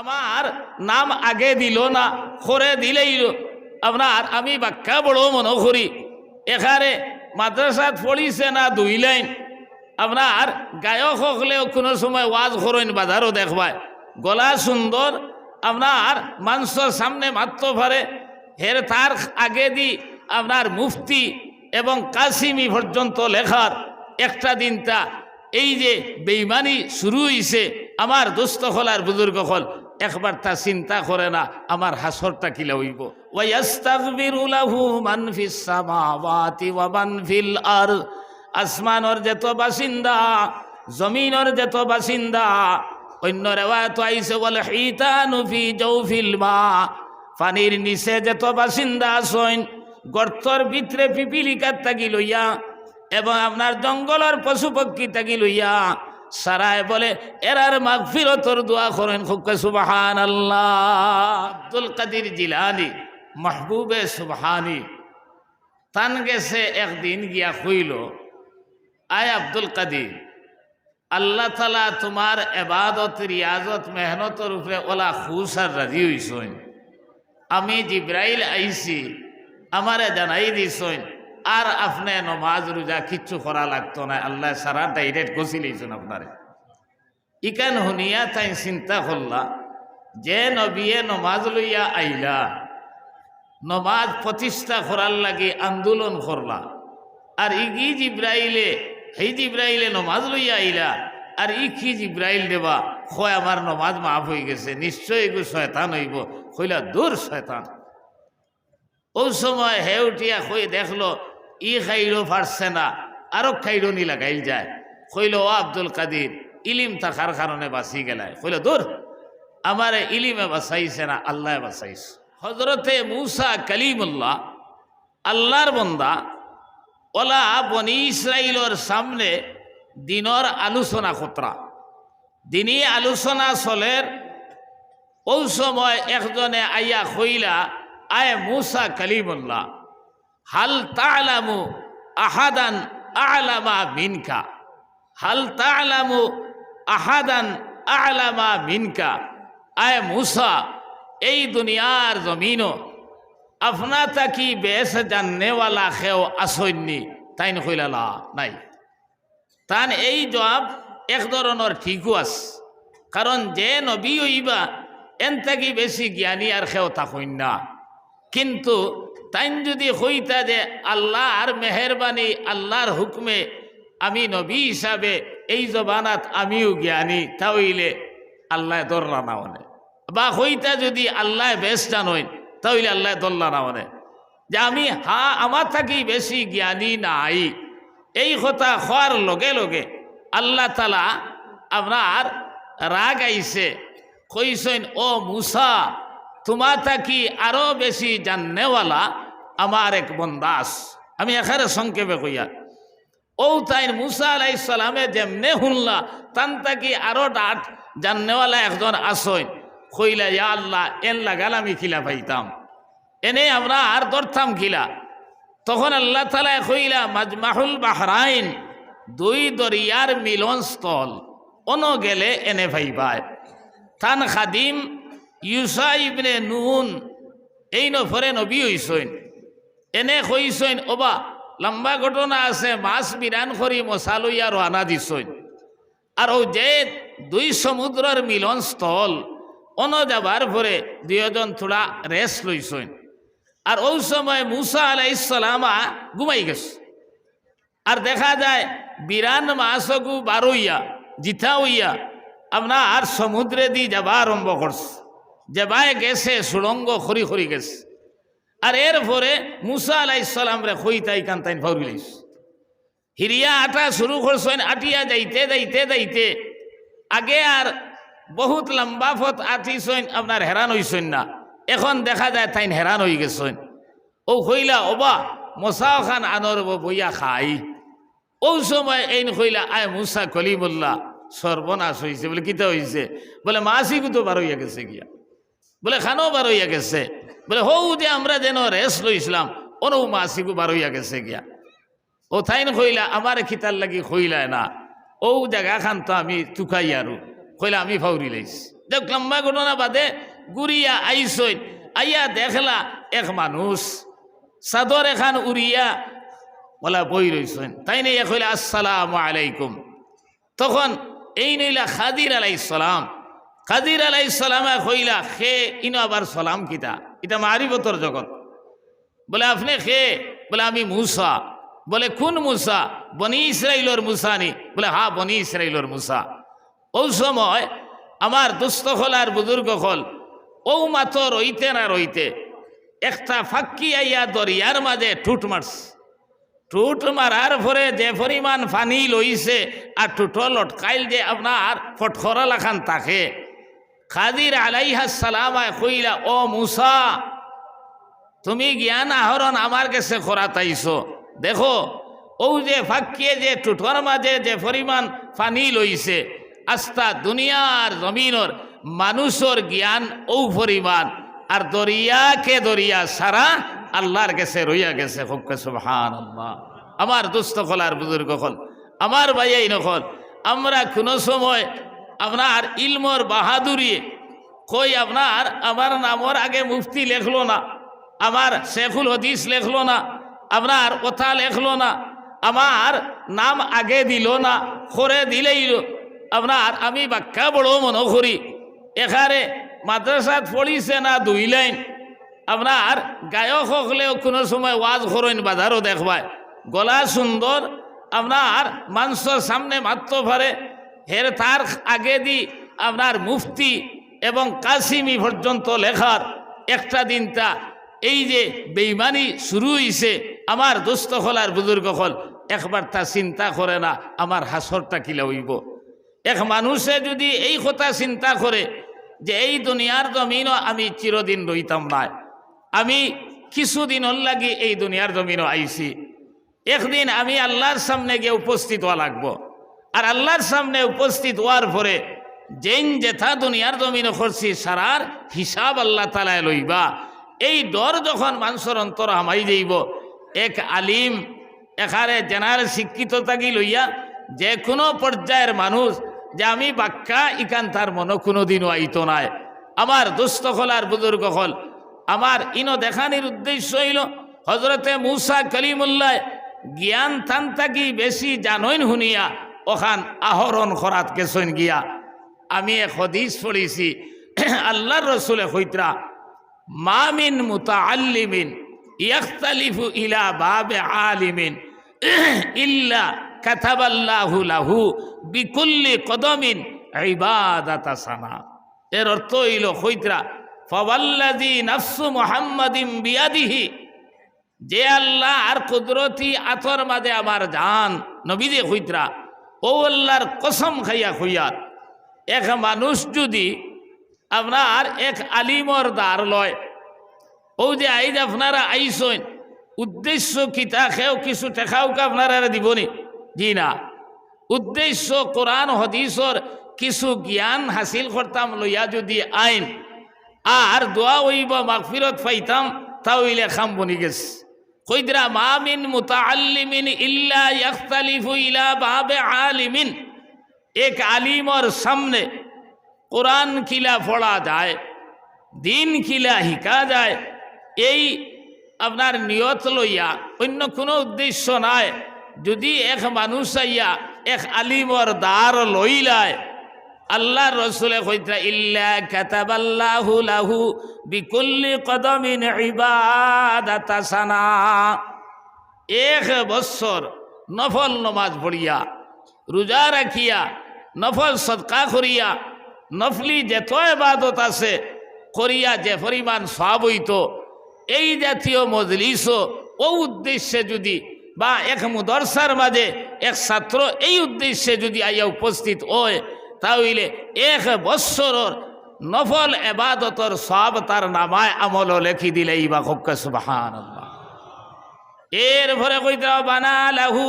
আমার নাম আগে দিল না করে দিলেই আপনার আমি বাক্কা বড় মনে করি এখানে মাদ্রাসাত পড়িছে না দুই লাইন। আপনার গায়ক হকলেও কোনো সময় ওয়াজ করেন, বাজারও দেখবায় গলা সুন্দর, আপনার মানুষের সামনে মাত্র পারে। হের তার আগে দি আপনার মুফতি এবং কাসিমি পর্যন্ত লেখার একটা দিনটা। এই যে বেইমানি শুরু হইছে, আমার দুস্থ আর বুজুর্গ হল। একবার তা চিন্তা করে না, আমার হাসরটা ফিল আরদ। আসমানর যত বাসিন্দা, জমিনর যেত বাসিন্দা, অন্য রেওয়ায়ত আইছে বলে হিতানু ফি জৌফিল মা পানির নিচে যত বাসিন্দা আসইন, গর্তর ভিতরে পিপিলিকার তাকি লইয়া, এবং আপনার জঙ্গলের পশু পক্ষী তাকি লইয়া সারায় বলে, এরার মাগফিরতর দোয়া করেন খুবকে সুবাহান আল্লাহ আব্দুল কাদির জিলানি, মাহবুবে সুবহানি, তান গেছে, একদিন গিয়া হইল আয় আব্দুল কাদির, আল্লাহ তালা তোমার এবাদত, রিয়াজত, মেহনতর উপরে ওলা খুশ আর রাজি হইসইন। আমি জিব্রাইল আইছি, আমারে জানাই দিছইন আর আপনি নমাজ, রোজা কিচ্ছু করা লাগতো না। আল্লাহ সারা ডাইরেক্ট গছি লইছেন আপনারে। ইকান শুনিয়া তাই চিন্তা করলা, যে নবিয়ে নমাজ লইয়া আইলা, নমাজ প্রতিষ্ঠা করার লাগে আন্দোলন করলা। আর ইগি জিব্রাইলে সেই জিব্রাইলে নমাজ লইয়া আইলা, আর ই কি জিব্রাইল দেবা হয় আমার নমাজ মাফ হয়ে গেছে, নিশ্চয় এগু শয়তান হইব, কইলা দূর শয়তান। ওই সময় হে উঠিয়া কই দেখল ই খাইরো পারছে না, আরও খাইরো নি লাগাইল যায়। কইল, ও আব্দুল কাদির, ইলিম থাকার কারণে বাঁচি গেলায় কইল, দূর, আমারে ইলিমে বাঁচাইছে না, আল্লাহ বাঁচাইছে। হজরতে মুসা কালিমুল্লাহ, আল্লাহর বন্দা, ওলা বনি ইসরাইলর সামনে দিনর আলোচনা খতরা। দিনই আলোচনা চলের ওই সময় একজনে আইয়া কইলা, আয় মুসা কালিমুল্লাহ হাল তালামু আহাদান আলামা মিনকা। হাল তালামু আহাদান আলামা মিনকা। আয় মুসা, এই দুনিয়ার জমিনও আপনা তাকি বেশ জাননেওয়ালা খেও আসন্নি তাই নকইলা নাই। তান এই জবাব এক ধরনের ঠিকও আছে। কারণ যে নবী হইবা এন থাকি বেশি জ্ঞানী আর খেও থাকইন না। কিন্তু তাইন যদি হইতা যে আল্লাহর মেহরবানি, আল্লাহর হুকমে আমি নবী হিসাবে এই জবানাত আমিও জ্ঞানী তাহলে আল্লাহ দরলা না মানে বা হইতা যদি আল্লাহ বেশ জানইন তাহলে আল্লাহ দল্লা না মানে যে আমি, হা, আমার থাকি বেশি জ্ঞানী নাই। এই কথা হওয়ার লগে লগে আল্লাহ তালা আপনার রাগ আইছে কইসেন, ও মুসা, তোমার থাকি আরও বেশি জাননেওয়ালা আমার এক বন্দাস আমি এখানে সংক্ষেপে কইয়া। ও তাই মুসা আলাইসালামে যেমনে শুনলা তান তাকি আরও ডাট জাননেওয়ালা একজন আসইন। কইলা, ইয়া আল্লাহ, এন লাগাল আমি খিলা পাইতাম। এনে আমরা আর ধরতাম খিলা। তখন আল্লাহ তালা কইলা, মাজমাহুল বাহরাইন, দুই দরিয়ার মিলন স্থল, অন গেলে এনে ভাইবায় থান খাদিম ইউসা ইবনে নুন, এই নফরে নবী হইসইন। এনে কইসইন ওবা, লম্বা ঘটনা আছে, মাছ বিরান করি মশালইয়া রানা দিছইন। আর ও যে দুই সমুদ্রের মিলন স্থল, অন যাবার পরে দুইজন থোড়া রেস্ট লইসইন আর ওই সময় মুসা আলাইসালামা ঘুমাই গেছে। আর দেখা যায় বিরান মাসগু বারইয়া জিথা হইয়া আপনার আর সমুদ্রে দি যাবা আরম্ভ করছে যাবায় গেছে সুড়ঙ্গ খরি খরি গেছে। আর এর পরে মুসা আলাইসালাম রে খইতাই কান্তাইন ফাউরিলিস হিরিয়া আটা শুরু করছেন, আটিয়া যাইতে যাইতে যাইতে। আগে আর বহুত লম্বা পথ আটিছেন, আপনার হেরান হইছেন না। এখন দেখা যায় তাইন হেরান হয়ে গেছেন। ও হইলা ওবা মশাও খান আনর বইয়া খাই। ও সময় এই হইলা আয় মুসা কলিমুল্লাহ, সর্বনাশ হয়েছে বলে কিতা হয়েছে বলে মাসিকও তো বার হইয়া গেছে গিয়া। বলে খানো বার হইয়া গেছে। বলে হৌ যে আমরা যেন রেস্ট লইছিলাম অনৌ মাসিকও বার হইয়া গেছে গিয়া। ও থাইন কইলা, আমার খিতার লাগি কইলায় না। ও জায়গা খান তো আমি টুকাই আরু। কইলা, আমি ফাউরি লাইছি। দেখ, লম্বা ঘটনা বাদে গুড়িয়া আইসইন, আইয়া দেখলা এক মানুষ চাদর এখান উড়িয়া বলা বই রইছেন। তাই নেই এক হইলে আসসালাম আলাইকুম। তখন এই নইলা খাদির আলাই সালাম। খাদির আলাই সালামে কইলা, খে, ইনো আবার সালাম কিতা? এটা মারিবতর জগৎ। বলে, আপনি খে বলে, আমি মুসা। বলে, কোন মুসা? বনি ইসরাইলর মুসা নি। বলে হা বনি ইসরাইলর মুসা। ও সময় আমার দুস্থ হল আর বুজুর্গ হল ও মাতো রইতে না রইতে, একটা ফাঁকি আইয়া দরিয়ার মাঝে ঠুট মারছে। টুট মারার পরে যে পরিমাণ পানি লইছে, আর টুটো লটকাইল যে আপনার ফটখরা লাখান তাকে। খাদির আলাইহা সালামায় কইলা, ও মুসা, তুমি জ্ঞান আহরণ আমার কাছে করাতাইছো। দেখো ও যে ফাঁকিয়ে যে টুটোর মাঝে যে পরিমাণ পানি লইছে আস্তা দুনিয়ার জমিনর মানুষের জ্ঞান ও পরিমাণ। আর দরিয়াকে দরিয়া সারা আল্লাহর কাছে রইয়া গেছে খুবকে সুবহান আল্লাহ আমার দুস্থ হল আর বুজুর্গ হল, আমার ভাইয়াই নকল, আমরা কোনো সময় আপনার ইলমর বাহাদুরি, কই আপনার, আমার নামর আগে মুফতি লেখলো না, আমার শেখুল হদিস লেখলো না, আপনার কথা লেখলো না, আমার নাম আগে দিল না, করে দিলেই আপনার আমি বাক্যা বড় মনে করি, এখানে মাদ্রাসাত পড়িছে না দুই লাইন, আপনার গায়ক হলেও কোনো সময় ওয়াজ করেন, বাজারও দেখবায়। গলা সুন্দর, আপনার মাংসর সামনে মারতে পারে হের তার আগে দি আপনার মুফতি এবং কাসিমি পর্যন্ত লেখার একটা দিনটা এই যে বেইমানি শুরু হইছে, আমার দুস্থ হল আর বুজুর্গ হল, একবার তা চিন্তা করে না আমার হাসরটা কিলা হইব এক মানুষে যদি এই কথা চিন্তা করে যে এই দুনিয়ার জমিনও আমি চিরদিন রইতাম না। আমি কিছুদিন লাগি এই দুনিয়ার জমিনও আইছি। একদিন আমি আল্লাহর সামনে গিয়ে উপস্থিত হওয়া লাগবো। আর আল্লাহর সামনে উপস্থিত হওয়ার পরে যেন যেথা দুনিয়ার জমিনে করছি সারার হিসাব আল্লাহ তালায় লইবা। এই ডর যখন মানুষের অন্তর হামাই যাইব, এক আলিম এখানে জেনারেল শিক্ষিত থাকি লইয়া যে কোনো পর্যায়ের মানুষ যে আমি বাক্যা ইকান তার মনে কোনো দিনও আইতো নাই। আমার দুস্থ হল আর বুজুর্গ হল। আমার ইনো দেখানির উদ্দেশ্য হইল হজরতে মুসা কলিমুল্লায় জ্ঞান থান থাকি বেশি জানইন শুনিয়া ওখান আহরণ খরাত গেছইন গিয়া আমি এক হদিস পড়েছি, আল্লাহর রসুলে হইতরা মামিন মুতা আল্লিমিন ইয়াখতালিফু ইলা বাবে আলিমিন ইল্লা কাতাবাল্লাহু লাহু বিকুল্লি কদমিন ইবাদাতা সানা। এর অর্থ হইল হইতরা ফওয়াল্লাযী নাফসু মুহাম্মাদিন বিয়াদিহি, যে আল্লাহ আর কুদরতি আতর মাঝে আমার জান নবীদে হইতরা ও আল্লাহর কসম খাইয়া খুইয়াত এক মানুষ যদি আপনার এক আলিমর দ্বার লয়, ও যে আইজ আপনারা আইসইন, উদ্দেশ্য কিতা খেও কিছু টেকাওকে আপনারা দিবনি? জি না। উদ্দেশ্য কোরআন, হদিসর কিছু জ্ঞান হাসিল করতাম, লইয়া যদি আইন, আর দোয়া হইব, মাগফিরত পাইতাম তাহলে খাম বনি গেছে। কইদরা মামিন মুতাআল্লিমিন ইল্লা ইয়াখতালিফু ইলা বাবে আলিমিন। এক আলিমর সামনে কোরআন কিলা পড়া যায়, দিন কিলা শিকা যায়, এই আপনার নিয়ত লইয়া অন্য কোনো উদ্দেশ্য নাই। যদি এক মানুষ আইয়া এক আলিমর দ্বার লইলায় আল্লাহ রসুলে কইতা ইল্লা কাতাবাল্লাহু লাহু বিকুল্লি কদমিন ইবাদাতা সানা। এক বৎসর নফল নমাজ পড়িয়া, রোজা রাখিয়া, নফল সদকা করিয়া, নফলি যেত এবাদত আছে করিয়া যে পরিমাণ সব হইত, এই জাতীয় মজলিসও ও উদ্দেশ্যে যদি বা এক মুদরসার মাঝে এক ছাত্র এই উদ্দেশ্যে যদি আইয়া উপস্থিত হয় তাহলে এক বৎসরর নফল এবাদতর সব তার নামায় আমল লেখি দিলে বা খুবকে সুবাহান এর ভরে কইতে বানা লাহু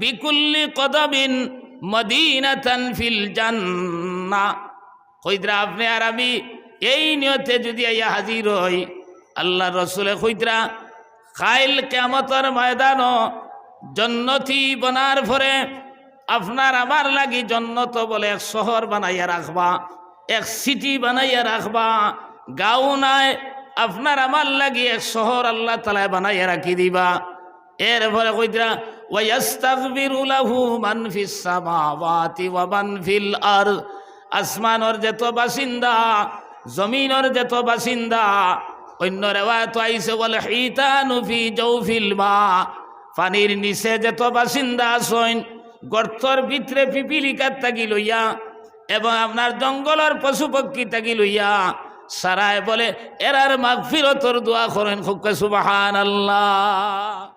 বিকুল্লি কদমিন মদিনাতান ফিল জান্না। কইতরা আপনি আর আমি এই নিয়তে যদি আইয়া হাজির হই, আল্লাহ রসুলে কইতরা খাইল কেমতর ময়দান জন্নতি বনার ভরে আপনার আমার লাগি জন্নত বলে এক শহর বানাইয়া রাখবা, এক সিটি বানাইয়া রাখবা। গাঁও নাই, আপনার আমার লাগি এক শহর আল্লাহ তালায় বানাইয়া রাখি দিবা। এরপরে কইতরা ওয়াস্তাগফিরু লাহু মান ফিস সামাওয়াতি ওয়া মান ফিল আরদ। আসমানের যত বাসিন্দা, জমিনের যত বাসিন্দা, অন্য রেওয়ায়ত আইছে বলে হিতানু ফি জৌফিল মা। পানির নিচে যত বাসিন্দা আসইন গর্তর ভিতরে পিপিলিকার তাকি লইয়া এবং আপনার জঙ্গলের পশু পক্ষী তাকি লইয়া সারায় বলে, এরার মাগফিরতর দোয়া করেন খুব সুবাহান আল্লাহ